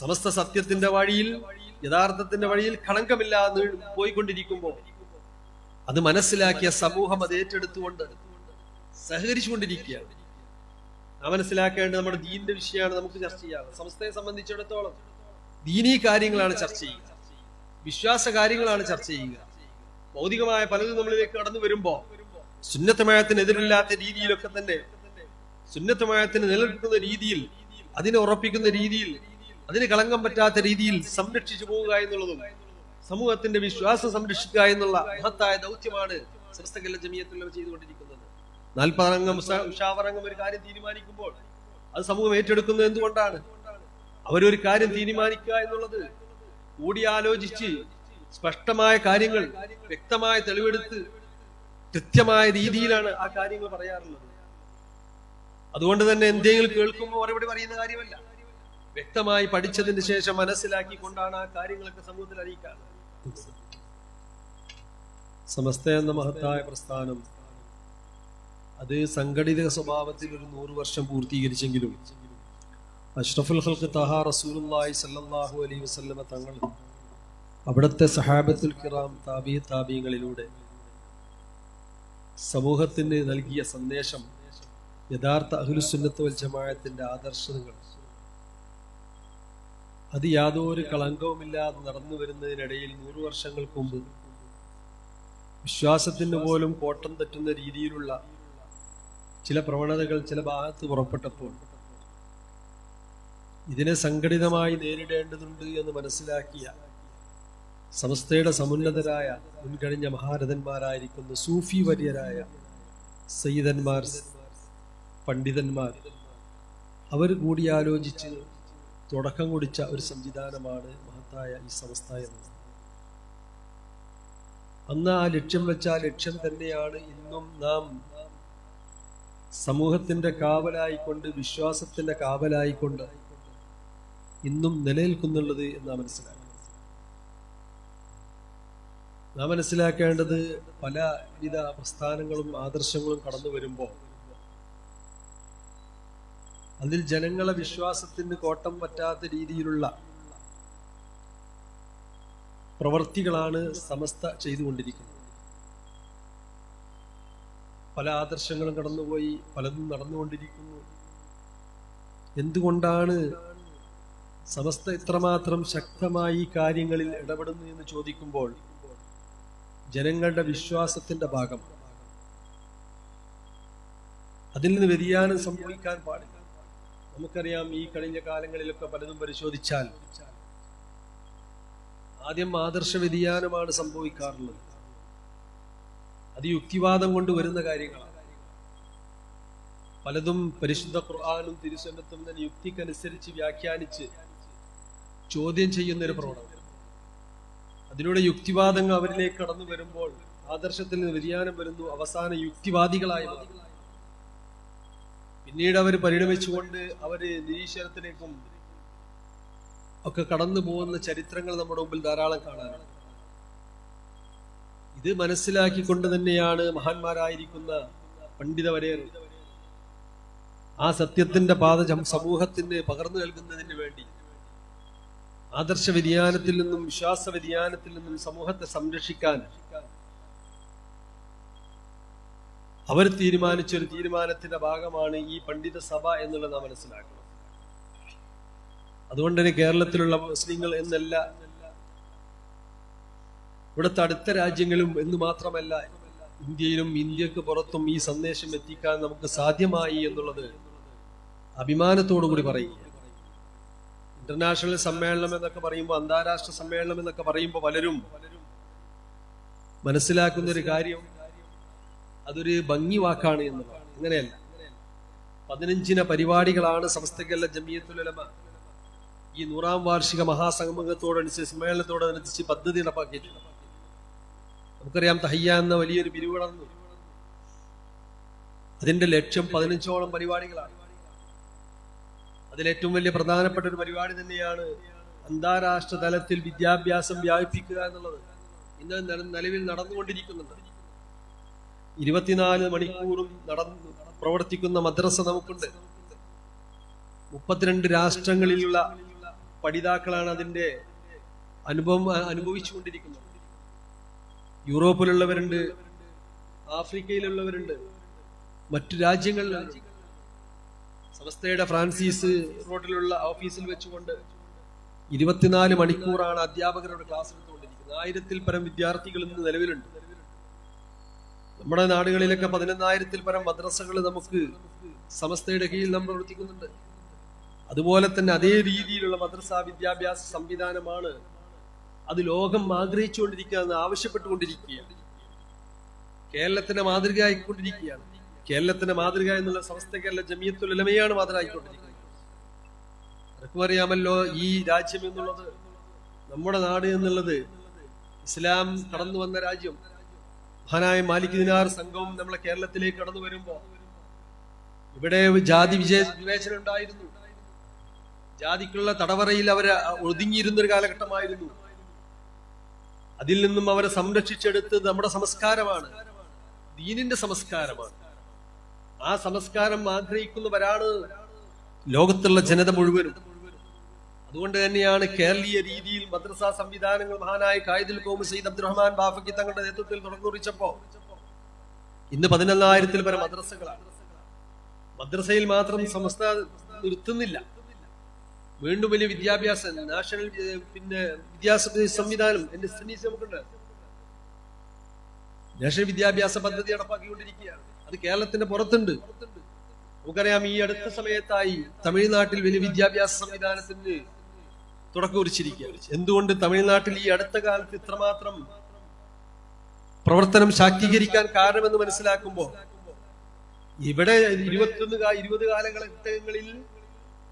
സമസ്ത സത്യത്തിന്റെ വഴിയിൽ യഥാർത്ഥത്തിന്റെ വഴിയിൽ കളങ്കമില്ലാതെ പോയിക്കൊണ്ടിരിക്കുമ്പോൾ അത് മനസ്സിലാക്കിയ സമൂഹം അത് ഏറ്റെടുത്തുകൊണ്ട് സഹകരിച്ചുകൊണ്ടിരിക്കുകയാണ്. ആ മനസ്സിലാക്കേണ്ടത് നമ്മുടെ ദീനിന്റെ വിഷയമാണ് നമുക്ക് ചർച്ച ചെയ്യാറ് സമസ്തയെ സംബന്ധിച്ചിടത്തോളം ദീനീ കാര്യങ്ങളാണ് ചർച്ച ചെയ്യുക. വിശ്വാസ കാര്യങ്ങളാണ് ചർച്ച ചെയ്യുക. ഭൗതികമായ പലതും നമ്മളിലേക്ക് കടന്നു വരുമ്പോ സുന്നത്തമയത്തിനെതിരില്ലാത്ത രീതിയിലൊക്കെ തന്നെ സുന്നത്തമയത്തിന് നിലനിൽക്കുന്ന രീതിയിൽ അതിനെ ഉറപ്പിക്കുന്ന രീതിയിൽ അതിന് കളങ്കം പറ്റാത്ത രീതിയിൽ സംരക്ഷിച്ചു പോവുക എന്നുള്ളതും സമൂഹത്തിന്റെ വിശ്വാസം സംരക്ഷിക്കുക എന്നുള്ള മഹത്തായ ദൗത്യമാണ് ചെയ്തുകൊണ്ടിരിക്കുന്നത്. നാൽപ്പതംഗം ഉഷാവറംഗം ഒരു കാര്യം തീരുമാനിക്കുമ്പോൾ അത് സമൂഹം ഏറ്റെടുക്കുന്നത് എന്തുകൊണ്ടാണ്? അവരൊരു കാര്യം തീരുമാനിക്കുക എന്നുള്ളത് കൂടിയാലോചിച്ച് സ്പഷ്ടമായ കാര്യങ്ങൾ വ്യക്തമായ തെളിവെടുത്ത് കൃത്യമായ രീതിയിലാണ് ആ കാര്യങ്ങൾ പറയാറുള്ളത്. അതുകൊണ്ട് തന്നെ എന്തെങ്കിലും കേൾക്കുമ്പോൾ മറുപടി പറയുന്ന കാര്യമല്ല. വ്യക്തമായി പഠിച്ചതിന് ശേഷം മനസ്സിലാക്കി കൊണ്ടാണ് ആ കാര്യങ്ങളൊക്കെ സമൂഹത്തിൽ അറിയിക്കാൻ സമസ്ത എന്ന മഹത്തായ പ്രസ്ഥാനം അത് സംഘടിത സ്വഭാവത്തിൽ ഒരു നൂറ് വർഷം പൂർത്തീകരിച്ചെങ്കിലും അഷ്റഫുൽ ഹൽക്ക് തഹ റസൂലുള്ളാഹി സല്ലാഹു അലൈഹി വസ്ലമ തങ്ങൾ അവിടുത്തെ സഹാബത്തുൽ കിറാം താബി താബീങ്ങളിലൂടെ സമൂഹത്തിന് നൽകിയ സന്ദേശം യഥാർത്ഥ അഹുലുസുന്നത്ത് വൽ ആദർശങ്ങൾ അത് യാതൊരു കളങ്കവുമില്ലാതെ നടന്നു വരുന്നതിനിടയിൽ നൂറു വർഷങ്ങൾക്ക് മുമ്പ് വിശ്വാസത്തിന് പോലും കോട്ടം തെറ്റുന്ന രീതിയിലുള്ള ചില പ്രവണതകൾ ചില ഭാഗത്ത് പുറപ്പെട്ടപ്പോൾ ഇതിനെ സംഘടിതമായി നേരിടേണ്ടതുണ്ട് എന്ന് മനസ്സിലാക്കിയ സമസ്തയുടെ സമുന്നതരായ മുൻകഴിഞ്ഞ മഹാരഥന്മാരായിരിക്കുന്ന സൂഫി വര്യരായ സയ്യിദന്മാർ പണ്ഡിതന്മാർ അവർ കൂടിയാലോചിച്ച് തുടക്കം കുടിച്ച ഒരു സംവിധാനമാണ് മഹത്തായ ഈ സമസ്ത എന്നത്. അന്ന് ആ ലക്ഷ്യം വെച്ച ആ ലക്ഷ്യം തന്നെയാണ് ഇന്നും നാം സമൂഹത്തിന്റെ കാവലായിക്കൊണ്ട് വിശ്വാസത്തിന്റെ കാവലായിക്കൊണ്ട് ഇന്നും നിലനിൽക്കുന്നുള്ളത് എന്ന് മനസ്സിലാക്കുന്നത് നാം മനസ്സിലാക്കേണ്ടത് പലവിധ പ്രസ്ഥാനങ്ങളും ആദർശങ്ങളും കടന്നു വരുമ്പോൾ അതിൽ ജനങ്ങളെ വിശ്വാസത്തിന് കോട്ടം പറ്റാത്ത രീതിയിലുള്ള പ്രവർത്തികളാണ് സമസ്ത ചെയ്തുകൊണ്ടിരിക്കുന്നത്. പല ആദർശങ്ങളും കടന്നുപോയി പലതും നടന്നുകൊണ്ടിരിക്കുന്നു. എന്തുകൊണ്ടാണ് സമസ്ത ഇത്രമാത്രം ശക്തമായി കാര്യങ്ങളിൽ ഇടപെടുന്നു എന്ന് ചോദിക്കുമ്പോൾ ജനങ്ങളുടെ വിശ്വാസത്തിന്റെ ഭാഗം. അതിൽ നിന്ന് വ്യതിയാനം സംഭവിക്കാൻ പാടില്ല. നമുക്കറിയാം ഈ കഴിഞ്ഞ കാലങ്ങളിലൊക്കെ പലതും പരിശോധിച്ചാൽ ആദ്യം ആദർശ വ്യതിയാനമാണ് സംഭവിക്കാറുള്ളത്. അത് യുക്തിവാദം കൊണ്ട് വരുന്ന കാര്യങ്ങളാണ്. പലതും പരിശുദ്ധ ഖുർആാനും തിരുസന്നത്തും തന്നെ യുക്തിക്കനുസരിച്ച് വ്യാഖ്യാനിച്ച് ചോദ്യം ചെയ്യുന്ന ഒരു പ്രവണത. അതിലൂടെ യുക്തിവാദങ്ങൾ അവരിലേക്ക് കടന്നു വരുമ്പോൾ ആദർശത്തിൽ നിന്ന് വ്യതിയാനം വരുന്നു. അവസാന യുക്തിവാദികളായി മാറുന്നു. പിന്നീട് അവർ പരിണമിച്ചുകൊണ്ട് അവർ നിരീശ്വരത്തിലേക്കും ഒക്കെ കടന്നു പോകുന്ന ചരിത്രങ്ങൾ നമ്മുടെ മുമ്പിൽ ധാരാളം കാണാനുണ്ട്. ഇത് മനസ്സിലാക്കിക്കൊണ്ട് തന്നെയാണ് മഹാന്മാരായിരിക്കുന്ന പണ്ഡിതവരേർ ആ സത്യത്തിന്റെ പാത സമൂഹത്തിന് പകർന്നു നൽകുന്നതിന് വേണ്ടി ആദർശ വ്യതിയാനത്തിൽ നിന്നും വിശ്വാസ വ്യതിയാനത്തിൽ നിന്നും സമൂഹത്തെ സംരക്ഷിക്കാൻ അവർ തീരുമാനിച്ചൊരു തീരുമാനത്തിന്റെ ഭാഗമാണ് ഈ പണ്ഡിത സഭ എന്നുള്ളത് നാം മനസ്സിലാക്കണം അതുകൊണ്ട് തന്നെ കേരളത്തിലുള്ള മുസ്ലിങ്ങൾ എന്നല്ല ഇവിടുത്തെ അടുത്ത രാജ്യങ്ങളും എന്ന് മാത്രമല്ല ഇന്ത്യയിലും ഇന്ത്യയ്ക്ക് പുറത്തും ഈ സന്ദേശം എത്തിക്കാൻ നമുക്ക് സാധ്യമായി എന്നുള്ളത് അഭിമാനത്തോടു കൂടി പറയുക ഇന്റർനാഷണൽ സമ്മേളനം എന്നൊക്കെ പറയുമ്പോൾ അന്താരാഷ്ട്ര സമ്മേളനം എന്നൊക്കെ പറയുമ്പോൾ പലരും മനസ്സിലാക്കുന്ന ഒരു കാര്യം അതൊരു ഭംഗി വാക്കാണ് എന്നുള്ളതാണ് അങ്ങനെയല്ല പതിനഞ്ചിന പരിപാടികളാണ് സംസ്ഥകല്ല ജമിയത്തുലമ ഈ നൂറാം വാർഷിക മഹാസംഗമത്തോടനുസരിച്ച് സമ്മേളനത്തോടനുസരിച്ച് പദ്ധതി നടപ്പാക്കിയിട്ടുണ്ട്. നമുക്കറിയാം തഹയ്യ എന്ന വലിയൊരു പിരിവ് അതിന്റെ ലക്ഷ്യം പതിനഞ്ചോളം പരിപാടികളാണ്. അതിലേറ്റവും വലിയ പ്രധാനപ്പെട്ട ഒരു പരിപാടി തന്നെയാണ് അന്താരാഷ്ട്ര തലത്തിൽ വിദ്യാഭ്യാസം വ്യാപിപ്പിക്കുക എന്നുള്ളത്. ഇന്ന് നില- നിലവിൽ നടന്നുകൊണ്ടിരിക്കുന്നുണ്ട്. ഇരുപത്തിനാല് മണിക്കൂറും നടന്നു പ്രവർത്തിക്കുന്ന മദ്രസ നമുക്കുണ്ട്. മുപ്പത്തിരണ്ട് രാഷ്ട്രങ്ങളിലുള്ള പഠിതാക്കളാണ് അതിന്റെ അനുഭവം അനുഭവിച്ചുകൊണ്ടിരിക്കുന്നത്. യൂറോപ്പിലുള്ളവരുണ്ട് ആഫ്രിക്കയിലുള്ളവരുണ്ട് മറ്റു രാജ്യങ്ങളിലുണ്ട്. സമസ്തയുടെ ഫ്രാൻസിസ് റോഡിലുള്ള ഓഫീസിൽ വെച്ചുകൊണ്ട് ഇരുപത്തിനാല് മണിക്കൂറാണ് അധ്യാപകരുടെ ക്ലാസ് എടുത്തുകൊണ്ടിരിക്കുന്നത്. ആയിരത്തിൽ പരം വിദ്യാർത്ഥികൾ ഇന്ന് നിലവിലുണ്ട്. നമ്മുടെ നാടുകളിലൊക്കെ പതിനൊന്നായിരത്തിൽ പരം മദ്രസകൾ നമുക്ക് സമസ്തയുടെ കീഴിൽ നമ്മൾ പ്രവർത്തിക്കുന്നുണ്ട്. അതുപോലെ തന്നെ അതേ രീതിയിലുള്ള മദ്രസ വിദ്യാഭ്യാസ സംവിധാനമാണ് അത് ലോകം ആഗ്രഹിച്ചുകൊണ്ടിരിക്കുക എന്ന് ആവശ്യപ്പെട്ടുകൊണ്ടിരിക്കുകയാണ്. കേരളത്തിന്റെ മാതൃകയായിക്കൊണ്ടിരിക്കുകയാണ്. കേരളത്തിന്റെ മാതൃക എന്നുള്ള സമസ്ത കേരള ജമിയത്തുലമയാണ് മാതൃക ആയിക്കൊണ്ടിരിക്കുന്നത് അറിയാമല്ലോ ഈ രാജ്യം എന്നുള്ളത് നമ്മുടെ നാട് എന്നുള്ളത് ഇസ്ലാം കടന്നു വന്ന രാജ്യം. മഹാനായ മാലിക് ദിനാർ സംഘവും നമ്മളെ കേരളത്തിലേക്ക് കടന്നു വരുമ്പോ ഇവിടെ ജാതി വിജയ വിവേചനം ഉണ്ടായിരുന്നു. ജാതിക്കുള്ള തടവറയിൽ അവർ ഒതുങ്ങിയിരുന്ന ഒരു കാലഘട്ടമായിരുന്നു. അതിൽ നിന്നും അവരെ സംരക്ഷിച്ചെടുത്ത് നമ്മുടെ സംസ്കാരമാണ്. ദീനിന്റെ സംസ്കാരമാണ്. ആ സംസ്കാരം ആഗ്രഹിക്കുന്നവരാണ് ലോകത്തുള്ള ജനത മുഴുവനും. അതുകൊണ്ട് തന്നെയാണ് കേരളീയ രീതിയിൽ മദ്രസാ സംവിധാനങ്ങൾ മഹാനായ കായിദുൽ കോമു സയ്യിദ് അബ്ദുറഹ്മാൻ ബാഫക്കി തങ്ങളുടെ നേതൃത്വത്തിൽ തുറന്നുറിച്ചപ്പോ ഇന്ന് പതിനൊന്നായിരത്തിൽ പരം മദ്രസകളാണ്. മദ്രസയിൽ മാത്രം സമസ്ത നിർത്തുന്നില്ല. വീണ്ടും വലിയ വിദ്യാഭ്യാസ നാഷണൽ പിന്നെ വിദ്യാഭ്യാസ സംവിധാനം എന്റെ സ്ഥിതി നമുക്കുണ്ട്. നാഷണൽ വിദ്യാഭ്യാസ പദ്ധതി നടപ്പാക്കിക്കൊണ്ടിരിക്കുകയാണ്. അത് കേരളത്തിന്റെ പുറത്തുണ്ട്. നമുക്കറിയാം ഈ അടുത്ത സമയത്തായി തമിഴ്നാട്ടിൽ വലിയ വിദ്യാഭ്യാസ സംവിധാനത്തിന് തുടക്കം കുറിച്ചിരിക്കുകയാണ് എന്തുകൊണ്ട് തമിഴ്നാട്ടിൽ ഈ അടുത്ത കാലത്ത് ഇത്രമാത്രം പ്രവർത്തനം ശാക്തീകരിക്കാൻ കാരണമെന്ന് മനസ്സിലാക്കുമ്പോൾ ഇവിടെ ഇരുപത്തൊന്ന് ഇരുപത് കാലഘട്ടങ്ങളിൽ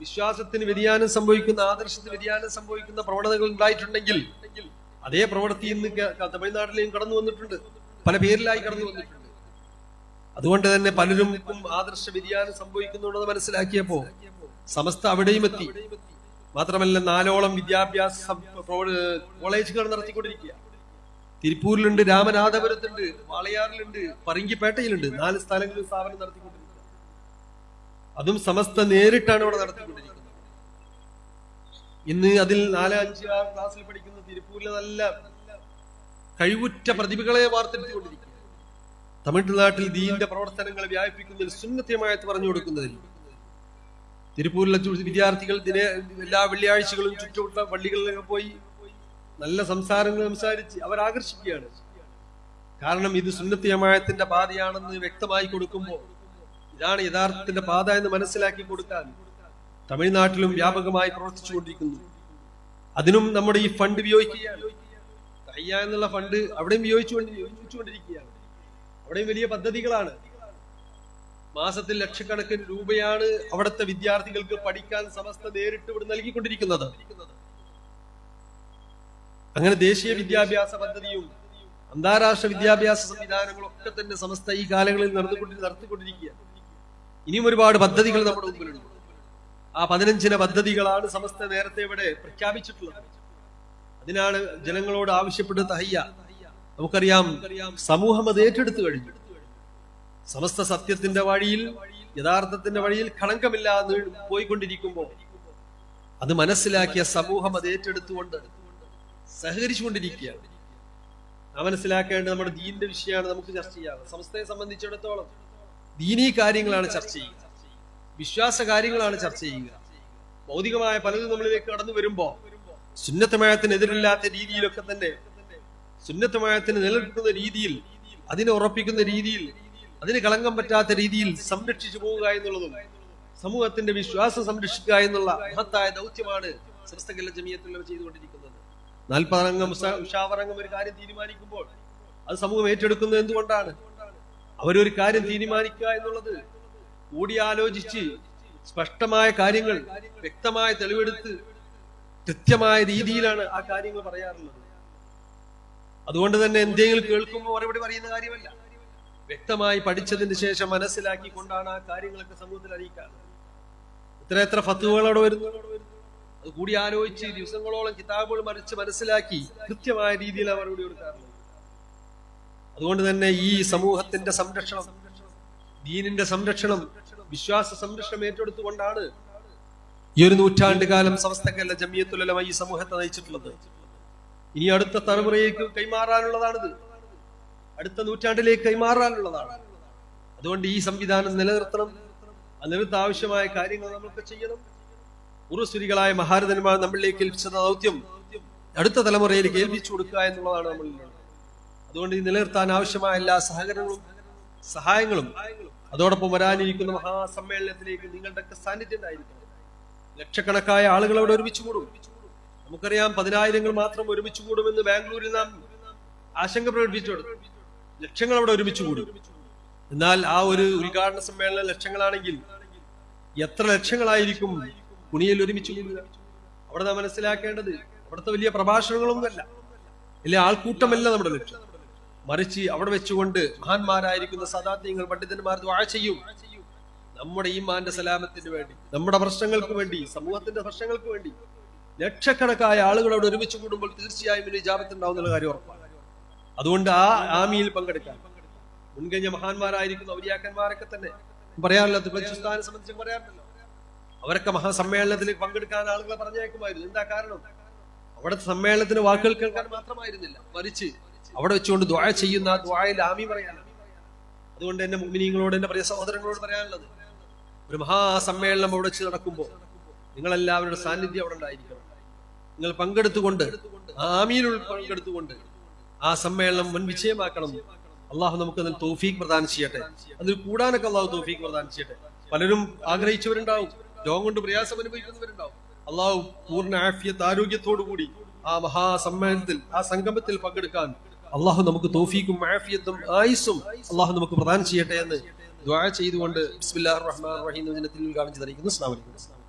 വിശ്വാസത്തിന് വ്യതിയാനം സംഭവിക്കുന്ന ആദർശത്തിന് വ്യതിയാനം സംഭവിക്കുന്ന പ്രവണതകൾ ഉണ്ടായിട്ടുണ്ടെങ്കിൽ അതേ പ്രവൃത്തി ഇന്ന് തമിഴ്നാട്ടിലേയും കടന്നു വന്നിട്ടുണ്ട്. പല പേരിലായി കടന്നു വന്നിട്ടുണ്ട്. അതുകൊണ്ട് തന്നെ പലരും ആദർശ വ്യതിയാനം സംഭവിക്കുന്നുണ്ടെന്ന് മനസ്സിലാക്കിയപ്പോ സമസ്ത അവിടെയും എത്തി. മാത്രമല്ല നാലോളം വിദ്യാഭ്യാസ കോളേജുകൾ നടത്തിക്കൊണ്ടിരിക്കുക. തിരുപ്പൂരിലുണ്ട് രാമനാഥപുരത്തുണ്ട് വാളയാറിലുണ്ട് പറങ്കിപ്പേട്ടയിലുണ്ട്. നാല് സ്ഥലങ്ങളിൽ സ്ഥാപനം നടത്തിക്കൊണ്ടിരിക്കുക. അതും സമസ്ത നേരിട്ടാണ് ഇവിടെ നടത്തിക്കൊണ്ടിരിക്കുന്നത്. ഇന്ന് അതിൽ നാല് അഞ്ച് ആറ് ക്ലാസ്സിൽ പഠിക്കുന്ന തിരുപ്പൂരിലെ നല്ല കഴിവുറ്റ പ്രതിഭകളെ വാർത്തെടുത്തുകൊണ്ടിരിക്കുക തമിഴ്നാട്ടിൽ ദീന്റെ പ്രവർത്തനങ്ങൾ വ്യാപിപ്പിക്കുന്നതിൽ സുന്നത്യമായിട്ട് പറഞ്ഞു കൊടുക്കുന്നതിൽ തിരുപ്പൂരിലെ വിദ്യാർത്ഥികൾ ദിന എല്ലാ വെള്ളിയാഴ്ചകളും ചുറ്റുമുള്ള പള്ളികളിലൊക്കെ പോയി നല്ല സംസാരങ്ങൾ സംസാരിച്ച് അവർ ആകർഷിക്കുകയാണ്. കാരണം ഇത് സുന്നത്തി അമായത്തിന്റെ പാതയാണെന്ന് വ്യക്തമായി കൊടുക്കുമ്പോൾ ഇതാണ് യഥാർത്ഥത്തിന്റെ പാത എന്ന് മനസ്സിലാക്കി കൊടുക്കാൻ തമിഴ്നാട്ടിലും വ്യാപകമായി പ്രവർത്തിച്ചുകൊണ്ടിരിക്കുന്നു. അതിനും നമ്മുടെ ഈ ഫണ്ട് ഉപയോഗിക്കുകയാണ്. തയ്യ എന്നുള്ള ഫണ്ട് അവിടെയും ഉപയോഗിച്ചുകൊണ്ട് ഉപയോഗിച്ചുകൊണ്ടിരിക്കുകയാണ്. അവിടെയും വലിയ പദ്ധതികളാണ്. മാസത്തിൽ ലക്ഷക്കണക്കിന് രൂപയാണ് അവിടുത്തെ വിദ്യാർത്ഥികൾക്ക് പഠിക്കാൻ സമസ്ത നേരിട്ട് ഇവിടെ നൽകിക്കൊണ്ടിരിക്കുന്നത്. അങ്ങനെ ദേശീയ വിദ്യാഭ്യാസ പദ്ധതിയും അന്താരാഷ്ട്ര വിദ്യാഭ്യാസ സംവിധാനങ്ങളും ഒക്കെ തന്നെ സമസ്ത ഈ കാലങ്ങളിൽ നടന്നുകൊണ്ട് നടത്തിക്കൊണ്ടിരിക്കുക ഇനിയും ഒരുപാട് പദ്ധതികൾ നമ്മുടെ മുമ്പിലുണ്ട്. ആ പതിനഞ്ചിന പദ്ധതികളാണ് സമസ്ത നേരത്തെ ഇവിടെ പ്രഖ്യാപിച്ചിട്ടുള്ളത്. അതിനാണ് ജനങ്ങളോട് ആവശ്യപ്പെട്ട തഹയ്യ. നമുക്കറിയാം സമൂഹം അത് ഏറ്റെടുത്തു കഴിഞ്ഞു. സമസ്ത സത്യത്തിന്റെ വഴിയിൽ യഥാർത്ഥത്തിന്റെ വഴിയിൽ കളങ്കമില്ലാതെ പോയിക്കൊണ്ടിരിക്കുമ്പോൾ അത് മനസ്സിലാക്കിയ സമൂഹം അത് ഏറ്റെടുത്തുകൊണ്ട് സഹകരിച്ചുകൊണ്ടിരിക്കുകയാണ്. ആ മനസ്സിലാക്കേണ്ടത് നമ്മുടെ ദീനിന്റെ വിഷയമാണ് നമുക്ക് ചർച്ച ചെയ്യാറ് സമസ്തയെ സംബന്ധിച്ചിടത്തോളം ദീനീ കാര്യങ്ങളാണ് ചർച്ച ചെയ്യുക. വിശ്വാസ കാര്യങ്ങളാണ് ചർച്ച ചെയ്യുക. ഭൗതികമായ പലതും നമ്മളിലേക്ക് കടന്നു വരുമ്പോ സുന്നത്തമയത്തിനെതിരില്ലാത്ത രീതിയിലൊക്കെ തന്നെ സുന്നത്തമയത്തിന് നിലനിൽക്കുന്ന രീതിയിൽ അതിനെ ഉറപ്പിക്കുന്ന രീതിയിൽ അതിന് കളങ്കം പറ്റാത്ത രീതിയിൽ സംരക്ഷിച്ചു പോവുക എന്നുള്ളതും സമൂഹത്തിന്റെ വിശ്വാസം സംരക്ഷിക്കുക എന്നുള്ള മഹത്തായ ദൗത്യമാണ് ചെയ്തുകൊണ്ടിരിക്കുന്നത്. നാൽപ്പതംഗം ഉഷാവറംഗം ഒരു കാര്യം തീരുമാനിക്കുമ്പോൾ അത് സമൂഹം ഏറ്റെടുക്കുന്നത് എന്തുകൊണ്ടാണ്? അവരൊരു കാര്യം തീരുമാനിക്കുക എന്നുള്ളത് കൂടിയാലോചിച്ച് സ്പഷ്ടമായ കാര്യങ്ങൾ വ്യക്തമായ തെളിവെടുത്ത് കൃത്യമായ രീതിയിലാണ് ആ കാര്യങ്ങൾ പറയാറുള്ളത്. അതുകൊണ്ട് തന്നെ എന്തെങ്കിലും കേൾക്കുമ്പോൾ മറുപടി പറയുന്ന കാര്യമല്ല. വ്യക്തമായി പഠിച്ചതിന് ശേഷം മനസ്സിലാക്കി കൊണ്ടാണ് ആ കാര്യങ്ങളൊക്കെ സമൂഹത്തിൽ അറിയിക്കാറ്. ഇത്ര എത്ര ഫത്തുവകളോട് വരുന്നു? അത് കൂടി ആലോചിച്ച് ദിവസങ്ങളോളം കിതാബുകൾ മറിച്ച് മനസ്സിലാക്കി കൃത്യമായ രീതിയിൽ മറുപടി കൊടുക്കാറുള്ളത് അതുകൊണ്ട് തന്നെ ഈ സമൂഹത്തിന്റെ സംരക്ഷണം ദീനിന്റെ സംരക്ഷണം വിശ്വാസ സംരക്ഷണം ഏറ്റെടുത്തുകൊണ്ടാണ് ഈ ഒരു നൂറ്റാണ്ട് കാലം സമസ്തക്കല്ല ജമിയത്തുലമായി ഈ സമൂഹത്തെ നയിച്ചിട്ടുള്ളത്. ഇനി അടുത്ത തലമുറയിലേക്ക് കൈമാറാനുള്ളതാണിത്. അടുത്ത നൂറ്റാണ്ടിലേക്ക് കൈമാറാനുള്ളതാണ്. അതുകൊണ്ട് ഈ സംവിധാനം നിലനിർത്തണം. അതിനടുത്ത് ആവശ്യമായ കാര്യങ്ങൾ നമ്മൾക്ക് ചെയ്യണം. ഉറുസുരികളായ മഹാരഥന്മാർ നമ്മളിലേക്ക് ഏൽപ്പിച്ച ദൗത്യം. അടുത്ത തലമുറയിലേക്ക് ഏൽപ്പിച്ചു കൊടുക്കുക എന്നുള്ളതാണ് നമ്മൾ അതുകൊണ്ട് ഈ നിലനിർത്താൻ ആവശ്യമായ എല്ലാ സഹകരണങ്ങളും സഹായങ്ങളും അതോടൊപ്പം വരാനിരിക്കുന്ന മഹാസമ്മേളനത്തിലേക്ക് നിങ്ങളുടെയൊക്കെ സാന്നിധ്യം ഉണ്ടായിരിക്കണം. ലക്ഷക്കണക്കായ ആളുകൾ അവിടെ ഒരുമിച്ച് കൂടും. നമുക്കറിയാം പതിനായിരങ്ങൾ മാത്രം ഒരുമിച്ച് കൂടുമെന്ന് ബാംഗ്ലൂരിൽ നാം ആശങ്ക പ്രകടിപ്പിച്ചു ലക്ഷങ്ങൾ അവിടെ ഒരുമിച്ച് കൂടും. എന്നാൽ ആ ഒരു ഉദ്ഘാടന സമ്മേളന ലക്ഷങ്ങളാണെങ്കിൽ എത്ര ലക്ഷങ്ങളായിരിക്കും കുണിയിൽ ഒരുമിച്ച് കൂടുക? അവിടെ നാം മനസ്സിലാക്കേണ്ടത് അവിടുത്തെ വലിയ പ്രഭാഷണങ്ങളൊന്നുമല്ല. വലിയ ആൾക്കൂട്ടമല്ല നമ്മുടെ ലക്ഷ്യം. മറിച്ച് അവിടെ വെച്ചുകൊണ്ട് മഹാന്മാരായിരിക്കുന്ന സദാത്യങ്ങൾ പണ്ഡിതന്മാർ ചെയ്യും. നമ്മുടെ ഈ മാന്റെ സലാമത്തിന് വേണ്ടി നമ്മുടെ പ്രശ്നങ്ങൾക്ക് വേണ്ടി സമൂഹത്തിന്റെ പ്രശ്നങ്ങൾക്ക് വേണ്ടി ലക്ഷക്കണക്കായ ആളുകൾ അവിടെ ഒരുമിച്ച് കൂടുമ്പോൾ തീർച്ചയായും ഇതിന് ജാപത്തുണ്ടാവുന്ന കാര്യം ഉറപ്പാണ്. അതുകൊണ്ട് ആ ആമിയിൽ പങ്കെടുക്കാൻ. മുൻകഴിഞ്ഞ മഹാന്മാരായിരിക്കുന്ന ഔലിയാക്കന്മാരൊക്കെ തന്നെ. പറയാറില്ല ബലൂചിസ്ഥാനെ സംബന്ധിച്ച് പറയാറില്ലല്ലോ. അവരൊക്കെ മഹാസമ്മേളനത്തിൽ പങ്കെടുക്കാൻ ആളുകളെ പറഞ്ഞേക്കുമായിരുന്നു എന്താ കാരണം? അവിടുത്തെ സമ്മേളനത്തിന് വാക്കുകൾ കേൾക്കാൻ മാത്രമായിരുന്നില്ല. മറിച്ച് അവിടെ വെച്ചുകൊണ്ട് ദ്വായ ചെയ്യുന്ന ആ ദ്വായയിൽ ആമി പറയാനാണ്. അതുകൊണ്ട് എന്റെ മുമിനിങ്ങളോട് എന്റെ പ്രിയ സഹോദരങ്ങളോട് പറയാനുള്ളത് ഒരു മഹാസമ്മേളനം അവിടെ വെച്ച് നടക്കുമ്പോൾ നിങ്ങളെല്ലാവരുടെ സാന്നിധ്യം അവിടെ ഉണ്ടായിരിക്കണം. നിങ്ങൾ പങ്കെടുത്തുകൊണ്ട് ആമിയിൽ പങ്കെടുത്തുകൊണ്ട് ആ സമ്മേളനം വൻ വിജയമാക്കണം. അള്ളാഹു നമുക്ക് അതിൽ തോഫീക്ക് പ്രദാനം ചെയ്യട്ടെ. അതിൽ കൂടാനൊക്കെ അള്ളാഹു തോഫീക്ക് പ്രദാനം ചെയ്യട്ടെ. പലരും ആഗ്രഹിച്ചവരുണ്ടാവും. രോഗം കൊണ്ട് പ്രയാസം അനുഭവിക്കുന്നവരുണ്ടാവും. അള്ളാഹു പൂർണ ആഫിയത്ത് ആരോഗ്യത്തോടു കൂടി ആ മഹാസമ്മേളനത്തിൽ ആ സംഗമത്തിൽ പങ്കെടുക്കാൻ അള്ളാഹു നമുക്ക് തോഫീക്കും ആഫിയത്തും ആയുസും അള്ളാഹു നമുക്ക് പ്രദാനം ചെയ്യട്ടെ എന്ന് ദ്വാ ചെയ്തുകൊണ്ട് ബിസ്മില്ലാഹിർ റഹ്മാൻ റഹീം ദിനത്തിൽ കാണിച്ചു അസ്സലാമു അലൈക്കും.